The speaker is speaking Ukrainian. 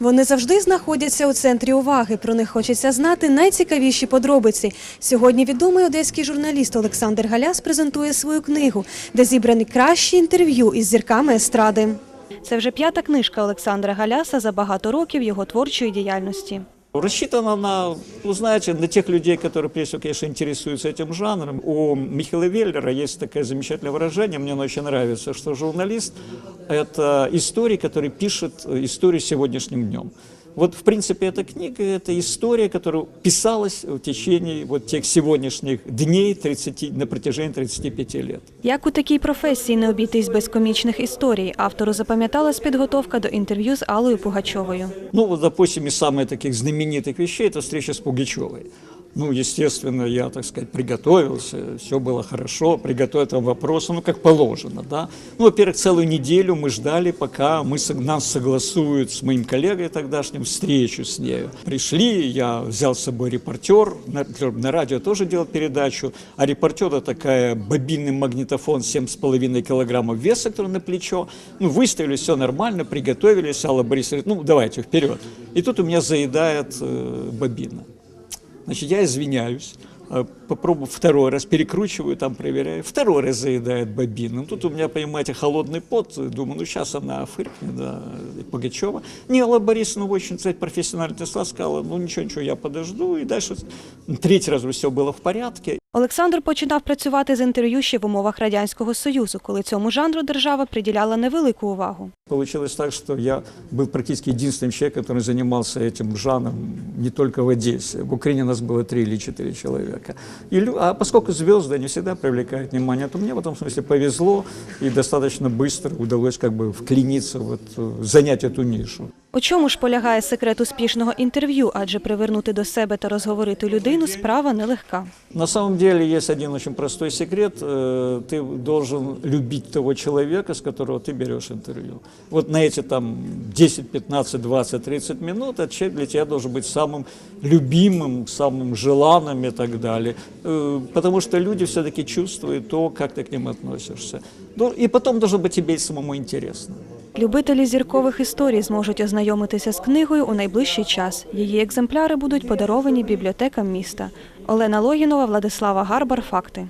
Вони завжди знаходяться у центрі уваги. Про них хочеться знати найцікавіші подробиці. Сьогодні відомий одеський журналіст Олександр Галяс презентує свою книгу, де зібрані кращі інтерв'ю із зірками естради. Це вже п'ята книжка Олександра Галяса за багато років його творчої діяльності. Рассчитана на, ну, знаете, на тех людей, которые, прежде всего, конечно, интересуются этим жанром. У Михаила Веллера есть такое замечательное выражение, мне оно очень нравится, что журналист – это историк, который пишет э, историю сегодняшним днем. Вот, в принципе, эта книга – это история, которая писалась в течение вот тех сегодняшних дней 30, на протяжении 35 лет. Як у такій професії не обійтись без комічних історій, автору запам'яталась підготовка до інтерв'ю з Аллою Пугачовою. Ну, вот, допустим, из самых таких знаменитых вещей – это встреча с Пугачевой. Ну, естественно, я, так сказать, приготовился, все было хорошо, приготовил там вопросы, ну, как положено, да. Ну, во-первых, целую неделю мы ждали, пока мы, нас согласуют с моим коллегой тогдашним встречу с нею. Пришли, я взял с собой репортер, на, на радио тоже делал передачу, а репортер это такая бобинный магнитофон 7,5 килограммов веса, который на плечо. Ну, выставили, все нормально, приготовились, Алла Борисовна ну, давайте, вперед. И тут у меня заедает э, бобина. Значит, я извиняюсь, э, попробую второй раз, перекручиваю, там проверяю, второй раз заедает бобину. Ну, Тут у меня, понимаете, холодный пот, думаю, ну сейчас она фыркнет, да, и Пугачева. Не, Алла Борисовна очень, кстати, профессионально отнеслась, сказала, ну ничего, ничего, я подожду, и дальше третий раз все было в порядке. Олександр починав працювати з інтерв'ю ще в умовах радянського союзу, коли цьому жанру держава приділяла невелику увагу. Получилось так, что я был практически единственным человеком, который занимался этим жанром не только в Одессе. В Украине нас было три или четыре человека. И, лю- а поскольку звезды не всегда привлекают внимание, то мне в этом смысле повезло и достаточно быстро удалось как бы вклиниться, вот, э, занять эту нишу. У чому ж полягає секрет успішного інтерв'ю? Адже привернути до себе та розговорити людину справа нелегка. На самом деле есть один очень простой секрет. Э, Ты должен любить того человека, с которого ты берешь интервью. Вот на эти там 10, 15, 20, 30 минут этот человек для тебя должен быть самым любимым, самым желанным и так далее. Э, Потому что люди все-таки чувствуют то, как ты к ним относишься. Ну, И потом должно быть тебе и самому интересно. Любителі зіркових історій зможуть ознайомитися з книгою у найближчий час. Її екземпляри будуть подаровані бібліотекам міста. Олена Логінова, Владислава Гарбар. Факти.